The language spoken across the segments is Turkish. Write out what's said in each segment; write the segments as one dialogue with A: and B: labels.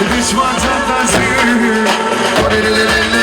A: Düşman çantası Orelelelele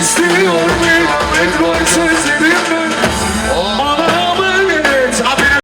A: istiyor bir Bedvar sözlerimden